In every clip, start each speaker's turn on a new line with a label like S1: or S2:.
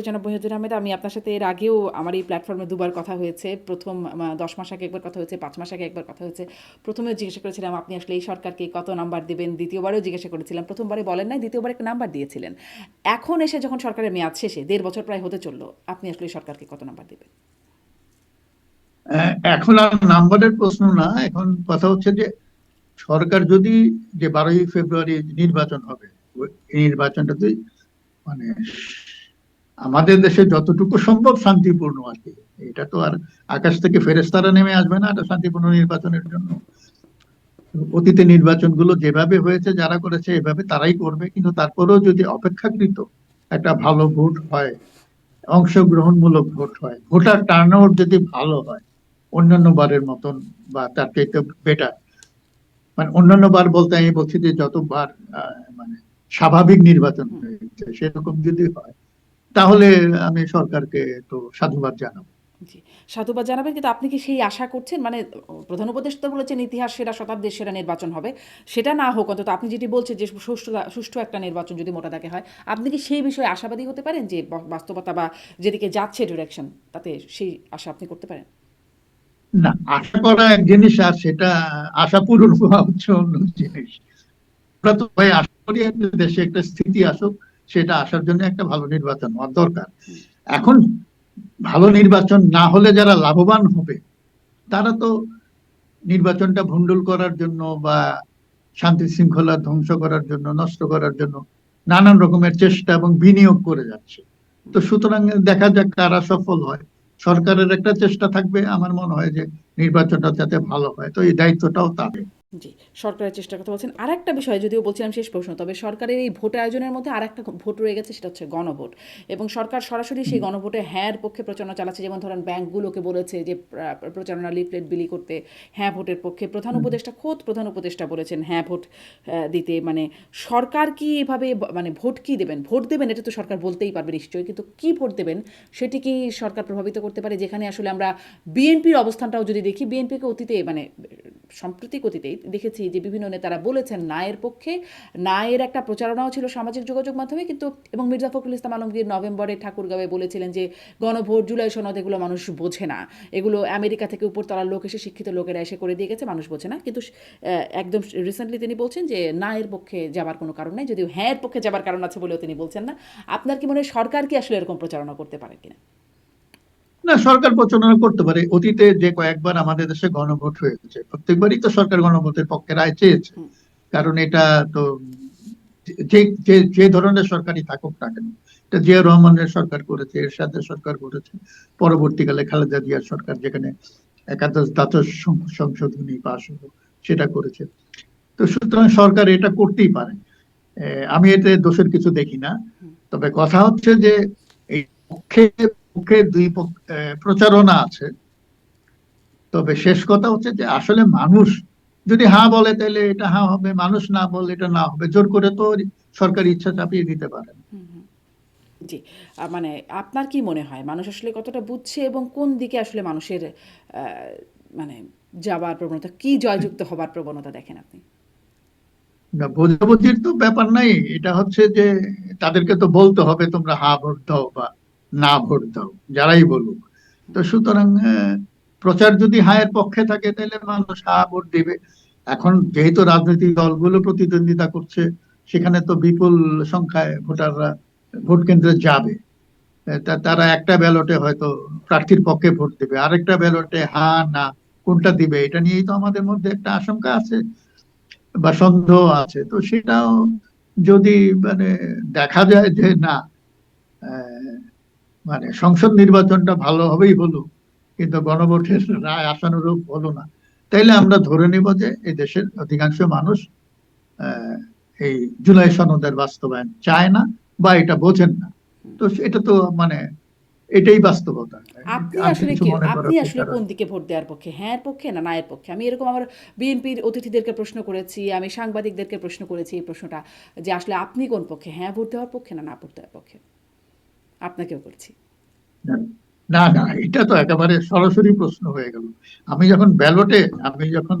S1: জনাব মহিউদ্দিন আহমেদ, আমি আপনার সাথে এর আগেও আমার এই প্ল্যাটফর্মে দুবার কথা হয়েছে। প্রথম দশ মাস আগে একবার কথা হয়েছে, পাঁচ মাস আগে একবার কথা হয়েছে। প্রথমেও জিজ্ঞাসা করেছিলাম, আপনি আসলে এই সরকারকে কত নাম্বার দেবেন? দ্বিতীয়বারও জিজ্ঞাসা করেছিলাম। প্রথমবারে বলেন নাই, দ্বিতীয়বার একটা নাম্বার দিয়েছিলেন। এখন এসে যখন সরকারের মেয়াদ শেষে, দেড় বছর প্রায় হতে চলল, আপনি আসলে এই সরকারকে কত নাম্বার দেবেন?
S2: এখন আর নাম্বারের প্রশ্ন না। এখন কথা হচ্ছে যে, সরকার যদি যে বারোই ফেব্রুয়ারি নির্বাচন হবে এই নির্বাচনটাতে মানে আমাদের দেশে যতটুকু সম্ভব শান্তিপূর্ণ আর কি এটা তো আর আকাশ থেকে ফেরেস্তারা নেমে আসবে না এটা শান্তিপূর্ণ নির্বাচনের জন্য। অতীতে নির্বাচনগুলো যেভাবে হয়েছে, যারা করেছে, এভাবে তারাই করবে। কিন্তু তারপরেও যদি অপেক্ষাকৃত একটা ভালো ভোট হয়, অংশগ্রহণমূলক ভোট হয়, ভোটার টার্নআউট যদি ভালো হয়, অন্যান্য বারের মতন বা তার চাইতে বেটার মানে অন্যান্য বার বলতে আমি বলছি যে যতবার মানে স্বাভাবিক নির্বাচন হয়েছে, সেরকম যদি হয় তাহলে আমি সরকারকে তো সাধুবাদ জানাব।
S1: জি সাধুবাদ জানাবেন কিন্তু আপনি কি সেই আশা করছেন? মানে প্রধান উপদেষ্টা বলেছেন ইতিহাস সেরা শতাব্দীর সেরা নির্বাচন হবে। সেটা না হোক অন্তত আপনি যেটি বলছেন যে সুষ্ঠু সুষ্ঠু একটা নির্বাচন যদি মোটা দাগে হয় আপনি কি সেই বিষয়ে আশাবাদী হতে পারেন যে বাস্তবতা বা যেদিকে যাচ্ছে ডিরেকশন তাতে সেই আশা আপনি করতে পারেন?
S2: না আশা করা এক জিনিস আর সেটা আশা পূরণ হওয়া হচ্ছে অন্য জিনিস। আমরা তো ভাই আশা করি দেশে একটা স্থিতি আসুক সেটা আসার জন্য একটা ভালো নির্বাচন হওয়ার দরকার। এখন ভালো নির্বাচন না হলে যারা লাভবান হবে তারা তো নির্বাচনটা ভণ্ডুল করার জন্য বা শান্তি শৃঙ্খলা ধ্বংস করার জন্য নষ্ট করার জন্য নানান রকমের চেষ্টা এবং বিনিয়োগ করে যাচ্ছে। তো সুতরাং দেখা যাক কারা সফল হয়। সরকারের একটা চেষ্টা থাকবে আমার মনে হয় যে নির্বাচনটা যাতে ভালো হয়। তো এই দায়িত্বটাও তাদের।
S1: জি সরকারের চেষ্টার কথা বলছেন। আর একটা বিষয় যদিও বলছিলাম শেষ প্রশ্ন তবে সরকারের এই ভোট আয়োজনের মধ্যে আর একটা ভোট রয়ে গেছে সেটা হচ্ছে গণভোট। এবং সরকার সরাসরি সেই গণভোটে হ্যাঁর পক্ষে প্রচারণা চালাচ্ছে যেমন ধরেন ব্যাংকগুলোকে বলেছে যে প্রচারণা লিফলেট বিলি করতে হ্যাঁ ভোটের পক্ষে। প্রধান উপদেষ্টা খোদ প্রধান উপদেষ্টা বলেছেন হ্যাঁ ভোট দিতে। মানে সরকার কি এভাবে মানে ভোট কি দেবেন? ভোট দেবেন এটা তো সরকার বলতেই পারবে নিশ্চয়ই কিন্তু কি ভোট দেবেন? সেটি কি সরকার প্রভাবিত করতে পারে? যেখানে আসলে আমরা বিএনপির অবস্থানটাও যদি দেখি বিএনপিকে অতীতে মানে সাম্প্রতিক অতীতেই দেখেছি যে বিভিন্ন নেতারা বলেছেন নায়ের পক্ষে, নায়ের একটা প্রচারণাও ছিল সামাজিক যোগাযোগ মাধ্যমে, কিন্তু, এবং মির্জা ফখরুল ইসলাম আলমগীর নভেম্বরে ঠাকুরগাঁওয়ে বলেছিলেন যে গণভোট জুলাই সনদ এগুলো মানুষ বোঝে না। এগুলো আমেরিকা থেকে উপরতলার লোক এসে শিক্ষিত লোকেরা এসে করে দিয়ে গেছে, মানুষ বোঝে না। কিন্তু একদম রিসেন্টলি তিনি বলছেন যে নায়ের পক্ষে যাবার কোনো কারণ নেই, যদিও হ্যাঁ পক্ষে যাবার কারণ আছে বলেও তিনি বলছেন না। আপনার কি মনে হয় সরকার কি আসলে এরকম প্রচারণা করতে পারে কিনা?
S2: না সরকার প্রচারণা করতে পারে। অতীতে যে কয়েকবার আমাদের দেশে গণভোট হয়েছে প্রত্যেকবারই তো সরকার গণভোটের পক্ষে রায় চেয়েছে। কারণ এটা তো যে যে যে ধরনের সরকারই থাকুক না কেন এটা জিয়া রহমানের সরকার করেছে এরশাদের সরকার করেছে পরবর্তীকালে খালেদা জিয়ার সরকার যেখানে একাদশ দ্বাদশ সংশোধনী পাশ হলো সেটা করেছে। তো সুতরাং সরকার এটা করতেই পারে। আমি এতে দোষের কিছু দেখি না। তবে কথা হচ্ছে যে এই পক্ষে পক্ষে দুই প্রচারণা আছে। তবে শেষ কথা হচ্ছে যে আসলে মানুষ যদি হ্যাঁ বলে তাহলে এটা হ্যাঁ হবে মানুষ না বলে এটা না হবে জোর করে তো সরকারি ইচ্ছা চাপিয়ে দিতে পারে।
S1: জি মানে আপনার কি মনে হয়? মানুষ আসলে কতটা বুঝছে এবং কোন দিকে আসলে মানুষের মানে যাবার প্রবণতা কি জয়যুক্ত হবার প্রবণতা দেখেন আপনি?
S2: না বোঝাবুঝির তো ব্যাপার নাই। এটা হচ্ছে যে তাদেরকে তো বলতে হবে তোমরা হা ভোট দাও বা না ভোট দাও যারাই বলুক। তো সুতরাং প্রচার যদি হায়ের পক্ষে থাকে, তাহলে মানুষ হা ভোট দিবে। এখন যেহেতু রাজনৈতিক দলগুলো প্রতিদ্বন্দ্বিতা করছে, সেখানে তো বিপুল সংখ্যায় ভোটাররা, ভোট কেন্দ্রে যাবে। তারা একটা ব্যালটে হয়তো প্রার্থীর পক্ষে ভোট দেবে। আরেকটা ব্যালটে হা, না, কোনটা দিবে, এটা নিয়েই তো আমাদের মধ্যে একটা আশঙ্কা আছে বা সন্দেহ আছে। তো সেটাও যদি মানে দেখা যায় যে না মানে সংসদ নির্বাচনটা ভালোভাবেই হলো কিন্তু গণভোটের রায় আশানুরূপ হলো না। তাইলে আমরা ধরে নেব যে এই দেশের অধিকাংশ মানুষ এই জুলাই সনদের বাস্তবায়ন চায় না বা এটা বোঝেন না। তো এটা তো মানে এটাই বাস্তবতা।
S1: আপনি আসলে কি আপনি আসলে কোন দিকে ভোট দেওয়ার পক্ষে হ্যাঁ পক্ষে না নায়ের পক্ষে? আমি এরকম আমার বিএনপির অতিথিদেরকে প্রশ্ন করেছি আমি সাংবাদিকদেরকে প্রশ্ন করেছি এই প্রশ্নটা যে আসলে আপনি কোন পক্ষে হ্যাঁ ভোট দেওয়ার পক্ষে না না ভোট দেওয়ার পক্ষে? আপনাকেও করছি।
S2: না না এটা তো একেবারে সরাসরি প্রশ্ন হয়ে গেল। আমি যখন ব্যালটে আমি যখন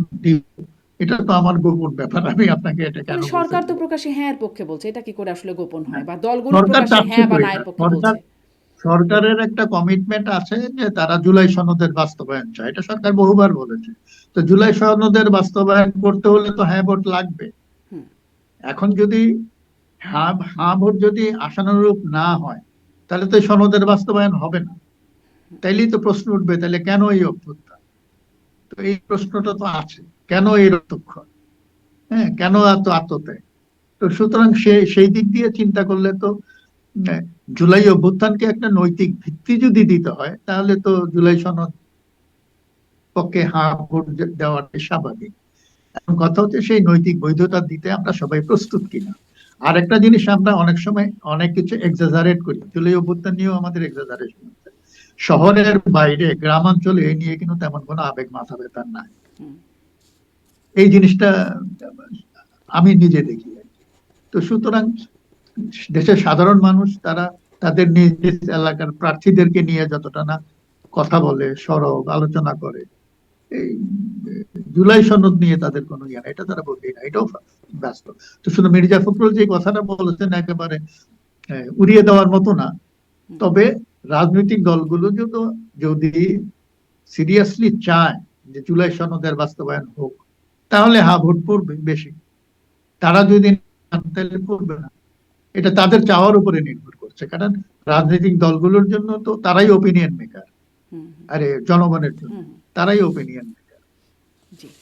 S2: এটা তো আমার গোপন ব্যাপার আমি আপনাকে এটা কেন
S1: সরকার তো
S2: যাব?
S1: প্রকাশ্যে হ্যাঁ পক্ষে বলছে এটা কি করে আসলে গোপন হয়? বা দলগুলো
S2: চাচ্ছে
S1: হ্যাঁ বা নায়ের
S2: এটা।
S1: পক্ষে বলছে।
S2: সরকারের একটা কমিটমেন্ট আছে যে তারা জুলাই সনদের বাস্তবায়ন চায়। এটা সরকার বহুবার বলেছে। তো জুলাই সনদের বাস্তবায়ন করতে হলে তো হ্যাঁ ভোট লাগবে। এখন যদি হ্যাঁ হ্যাঁ ভোট যদি আশানুরূপ না হয় তাহলে তো সনদের বাস্তবায়ন হবে না। তাইলেই তো প্রশ্ন উঠবে, তাহলে কেন এই অভ্যুত্থান? তো এই প্রশ্নটা তো আছে, কেন এই রক্তক্ষণ হ্যাঁ কেন এত আত্মত্যাগ তো সুতরাং সে, সেই দিক দিয়ে চিন্তা করলে তো জুলাই অভ্যুত্থানকে একটা নৈতিক ভিত্তি যদি দিতে হয়, তাহলে তো জুলাই সনদ পক্ষে হা ভোট দেওয়াটাই স্বাভাবিক। এখন কথা হচ্ছে সেই নৈতিক বৈধতা দিতে আমরা সবাই প্রস্তুত কিনা? আর একটা জিনিস আমরা অনেক সময় অনেক কিছু এক্সাজারেট করি। জুলাই অভ্যুত্থান নিয়েও আমাদের এক্সাজারেশন শহরের বাইরে গ্রামাঞ্চলে এই নিয়ে কিন্তু তেমন কোনো আবেগ মাথা ব্যথার নাই। এই জিনিসটা আমি নিজে দেখি তো সুতরাং দেশের সাধারণ মানুষ তারা তাদের নিজ নিজ এলাকার প্রার্থীদেরকে নিয়ে যতটা না কথা বলে সরব আলোচনা করে এই জুলাই সনদ নিয়ে তাদের কোনো জ্ঞান এটা তারা বলবেই না এটাও ব্যস্ত। তো শুধু মির্জা ফখরুল যে কথাটা বলেছেন একেবারে উড়িয়ে দেওয়ার মতো না তবে রাজনৈতিক দলগুলো যদি যদি সিরিয়াসলি চায় যে জুলাই সনদের বাস্তবায়ন হোক তাহলে হা ভোট পড়বে বেশি। তারা যদি তাহলে পড়বে না। এটা তাদের চাওয়ার উপরে নির্ভর করছে কারণ রাজনৈতিক দলগুলোর জন্য তো তারাই ওপিনিয়ন মেকার আরে জনগণের জন্য। তারাই ওপিনিয়ন